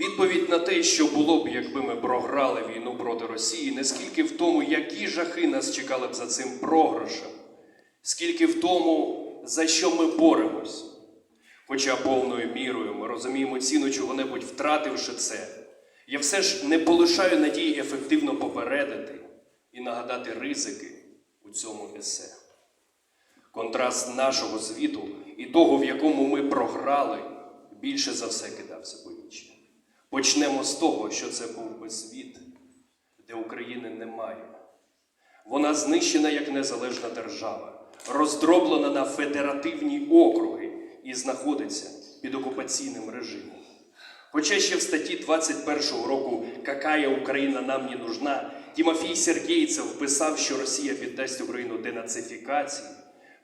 Відповідь на те, що було б, якби ми програли війну проти Росії, не скільки в тому, які жахи нас чекали б за цим програшем, скільки в тому, за що ми боремось. Хоча повною мірою ми розуміємо ціну чого-небудь втративши це, я все ж не полишаю надії ефективно попередити і нагадати ризики у цьому есе. Контраст нашого звіту і того, в якому ми програли, більше за все кидався вічі. Почнемо з того, що це був би світ, де України немає. Вона знищена як незалежна держава, роздроблена на федеративні округи і знаходиться під окупаційним режимом. Хоча ще в статті 21 року «Какая Україна нам не нужна» Тимофій Сергійцев писав, що Росія піддасть Україну денацифікації,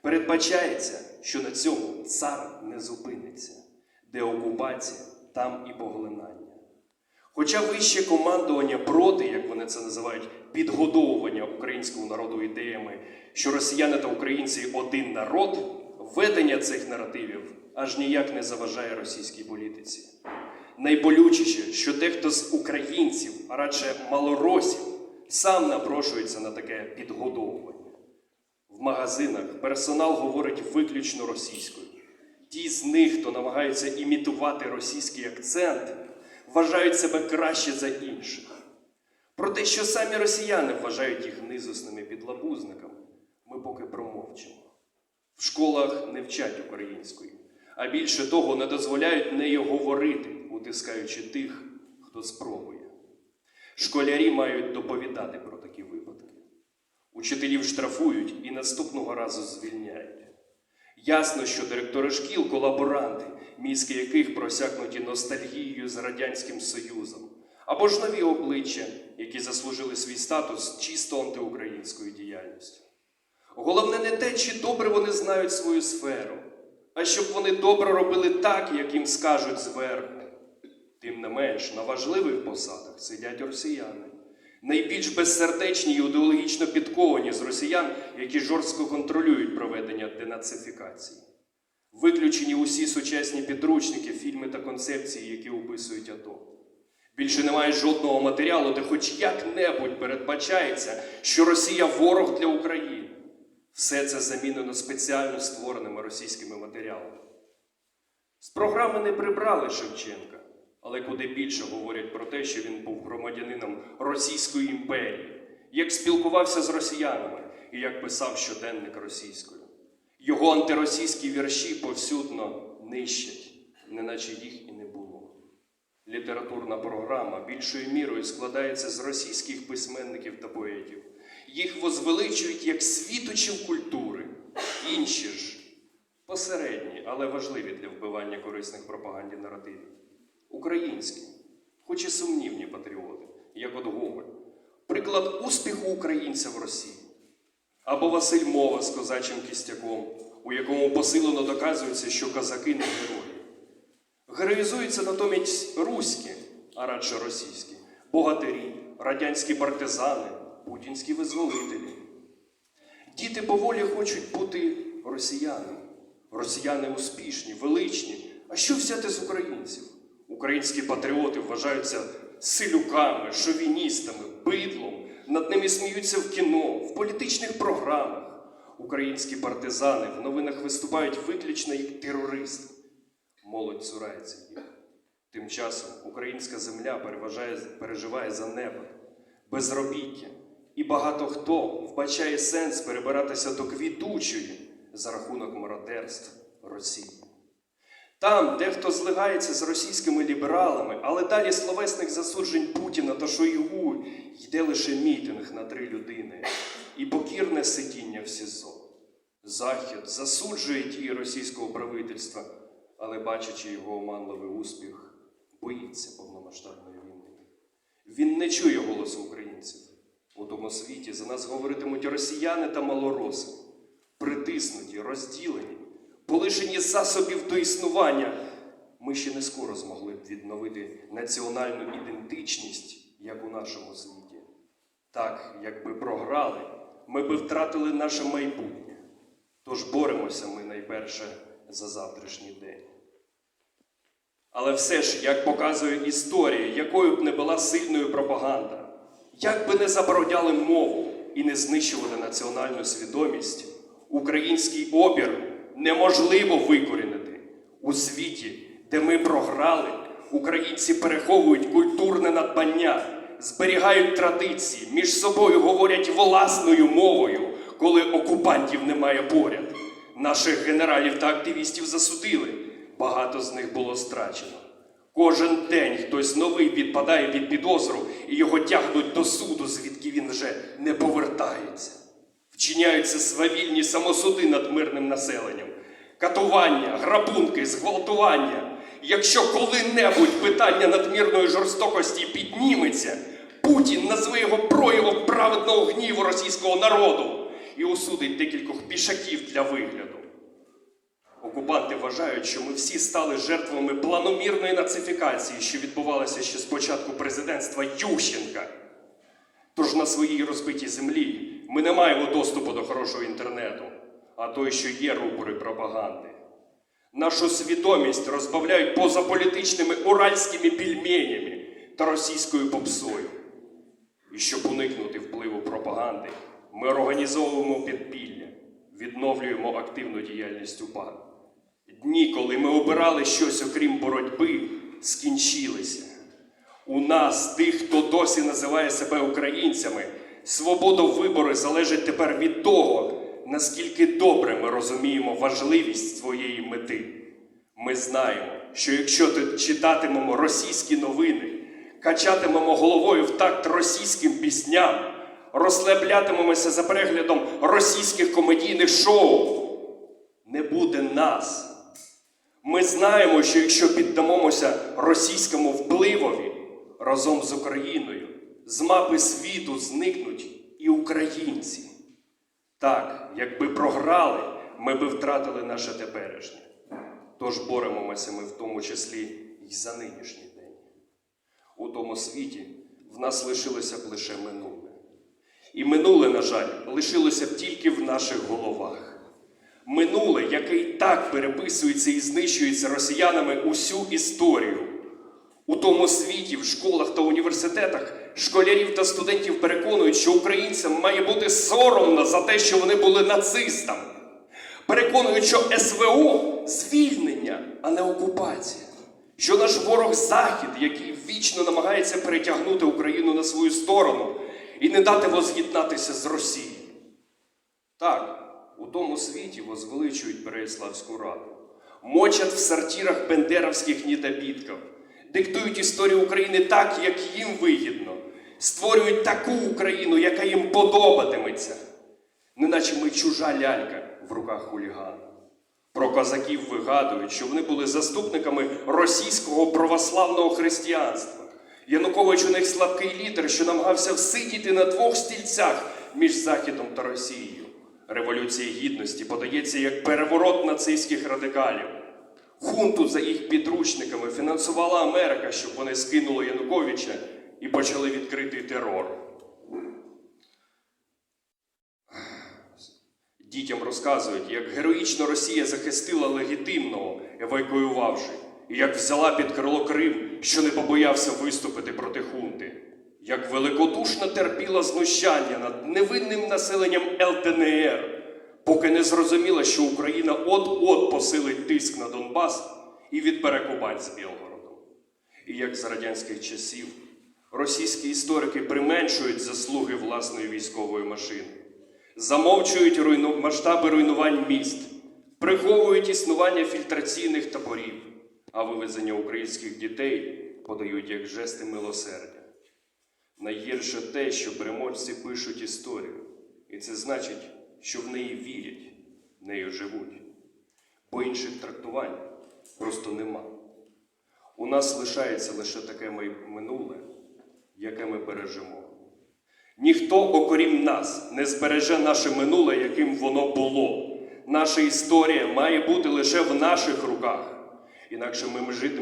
передбачається, що на цьому цар не зупиниться, де окупація, там і поглинання. Хоча вище командування проти, як вони це називають, підгодовування українського народу ідеями, що росіяни та українці один народ, ведення цих наративів аж ніяк не заважає російській політиці. Найболючіше, що дехто з українців, а радше малоросів, сам напрошується на таке підгодовування. В магазинах персонал говорить виключно російською. Ті з них, хто намагається імітувати російський акцент, вважають себе краще за інших. Про те, що самі росіяни вважають їх низосними підлабузниками, ми поки промовчимо. В школах не вчать української, а більше того, не дозволяють нею говорити, утискаючи тих, хто спробує. Школярі мають доповідати про такі випадки. Учителів штрафують і наступного разу звільняють. Ясно, що директори шкіл колаборанти, мізки яких просякнуті ностальгією з Радянським Союзом, або ж нові обличчя, які заслужили свій статус чисто антиукраїнською діяльністю. Головне не те, чи добре вони знають свою сферу, а щоб вони добре робили так, як їм скажуть зверху. Тим не менш, на важливих посадах сидять росіяни, найбільш безсердечні і ідеологічно підковані з росіян, які жорстко контролюють проведення денацифікації. Виключені усі сучасні підручники, фільми та концепції, які описують АТО. Більше немає жодного матеріалу, де хоч як-небудь передбачається, що Росія ворог для України. Все це замінено спеціально створеними російськими матеріалами. З програми не прибрали Шевченка, але куди більше говорять про те, що він був громадянином Російської імперії, як спілкувався з росіянами і як писав щоденник російською. Його антиросійські вірші повсюдно нищать, неначе їх і не було. Літературна програма більшою мірою складається з російських письменників та поетів. Їх возвеличують як світочів культури, інші ж посередні, але важливі для вбивання корисних пропаганді наративів. Українські, хоч і сумнівні патріоти, як от Гоголь, приклад успіху українця в Росії. Або Василь Мова з козачим кістяком, у якому посилено доказується, що козаки не герої. Героїзуються натомість руські, а радше російські, богатирі, радянські партизани, путінські визволителі. Діти поволі хочуть бути росіянами. Росіяни успішні, величні. А що взяти з українців? Українські патріоти вважаються силюками, шовіністами, бидлом. Над ними сміються в кіно, в політичних програмах. Українські партизани в новинах виступають виключно як терористи. Молодь цурається їх. Тим часом українська земля переважає, переживає за небо, безробіття. І багато хто вбачає сенс перебиратися до квітучої за рахунок мародерств Росії. Там дехто злигається з російськими лібералами, але далі словесних засуджень Путіна та Шойгу йде лише мітинг на три людини і покірне сидіння в СІЗО. Захід засуджує дії російського правительства, але, бачачи його оманливий успіх, боїться повномасштабної війни. Він не чує голосу українців. У тому світі за нас говоритимуть росіяни та малороси, притиснуті, розділені, полишені засобів до існування. Ми ще не скоро змогли б відновити національну ідентичність, як у нашому світі. Так, якби програли, ми би втратили наше майбутнє. Тож боремося ми найперше за завтрашній день. Але все ж, як показує історія, якою б не була сильною пропаганда, як би не забородяли мову і не знищували національну свідомість, український опір неможливо викорінити. У світі, де ми програли, українці переховують культурне надбання, зберігають традиції, між собою говорять власною мовою, коли окупантів немає поряд. Наших генералів та активістів засудили. Багато з них було страчено. Кожен день хтось новий підпадає під підозру і його тягнуть до суду, звідки він вже не повертається. Вчиняються свавільні самосуди над мирним населенням, катування, грабунки, зґвалтування. Якщо коли-небудь питання надмірної жорстокості підніметься, Путін назве його проявом праведного гніву російського народу і осудить декількох пішаків для вигляду. Окупанти вважають, що ми всі стали жертвами планомірної нацифікації, що відбувалася ще з початку президентства Ющенка. Тож на своїй розбитій землі ми не маємо доступу до хорошого інтернету, а той, що є рупори пропаганди. Нашу свідомість розбавляють позаполітичними уральськими пельменями та російською попсою. І щоб уникнути впливу пропаганди, ми організовуємо підпілля, відновлюємо активну діяльність УПА. Дні, коли ми обирали щось окрім боротьби, скінчилися. У нас, тих, хто досі називає себе українцями, свобода вибору залежить тепер від того, наскільки добре ми розуміємо важливість своєї мети. Ми знаємо, що якщо ти читатимемо російські новини, качатимемо головою в такт російським пісням, розслаблятимемося за переглядом російських комедійних шоу, не буде нас. Ми знаємо, що якщо піддамомося російському впливові разом з Україною, з мапи світу зникнуть і українці. Так, якби програли, ми би втратили наше теперішнє. Тож боремося ми в тому числі й за нинішній день. У тому світі в нас лишилося б лише минуле. І минуле, на жаль, лишилося б тільки в наших головах. Минуле, яке і так переписується і знищується росіянами усю історію. У тому світі, в школах та університетах, школярів та студентів переконують, що українцям має бути соромно за те, що вони були нацистами. Переконують, що СВО звільнення, а не окупація. Що наш ворог Захід, який вічно намагається перетягнути Україну на свою сторону і не дати воз'єднатися з Росією. Так, у тому світі возвеличують Переяславську раду, мочать в сортирах бендеровських недобітків, диктують історію України так, як їм вигідно, створюють таку Україну, яка їм подобатиметься, неначе ми чужа лялька в руках хулігана. Про козаків вигадують, що вони були заступниками російського православного християнства. Янукович у них слабкий лідер, що намагався всидіти на двох стільцях між Західом та Росією. Революція гідності подається як переворот нацистських радикалів. Хунту за їх підручниками фінансувала Америка, щоб вони скинули Януковича і почали відкритий терор. Дітям розказують, як героїчно Росія захистила легітимного, евакуювавши, і як взяла під крило Крим, що не побоявся виступити проти хунти, як великодушно терпіла знущання над невинним населенням ЛДНР, поки не зрозуміла, що Україна от-от посилить тиск на Донбас і відбере Кубань з Білгородом. І як за радянських часів російські історики применшують заслуги власної військової машини замовчують руйну... масштаби руйнувань міст, приховують існування фільтраційних таборів, а вивезення українських дітей подають як жести милосердя. Найгірше те, що переможці пишуть історію, і це значить, що в неї вірять, нею живуть, бо інших трактувань просто нема. У нас лишається лише таке минуле, яке ми бережемо. Ніхто, окрім нас, не збереже наше минуле, яким воно було. Наша історія має бути лише в наших руках. Інакше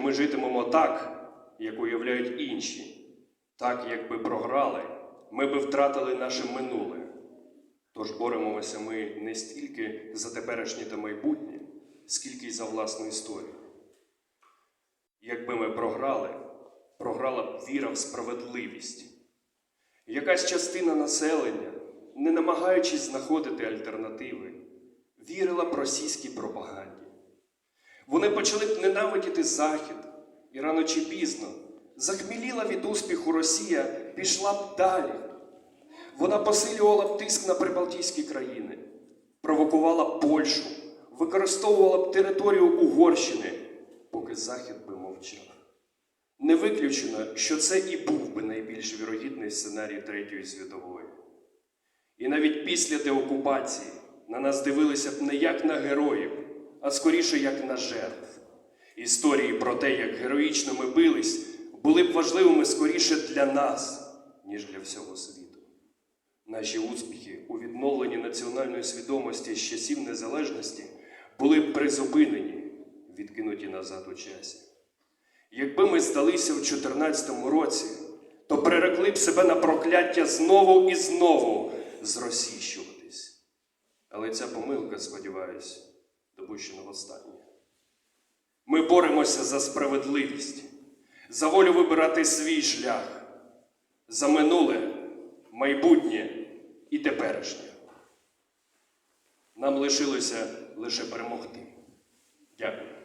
ми житимемо так, як уявляють інші. Так, якби програли, ми би втратили наше минуле. Тож боремося ми не стільки за теперішнє та майбутнє, скільки й за власну історію. якби ми програли, програла б віра в справедливість. Якась частина населення, не намагаючись знаходити альтернативи, вірила б російській пропаганді. Вони почали б ненавидіти Захід, і рано чи пізно захміліла від успіху Росія, пішла б далі. Вона посилювала б тиск на прибалтійські країни, провокувала Польщу, використовувала б територію Угорщини, поки Захід би мовчав. Не виключено, що це і був би найбільш вірогідний сценарій Третьої світової. І навіть після деокупації на нас дивилися б не як на героїв, а скоріше як на жертв. Історії про те, як героїчно ми бились, були б важливими скоріше для нас, ніж для всього світу. Наші успіхи у відновленні національної свідомості з часів незалежності були призупинені, відкинуті назад у часі. Якби ми здалися в 2014 році, то прирекли б себе на прокляття знову і знову зросійщуватись. Але ця помилка, сподіваюсь, допущена востаннє. Ми боремося за справедливість, за волю вибирати свій шлях, за минуле, майбутнє і теперішнє. Нам лишилося лише перемогти. Дякую.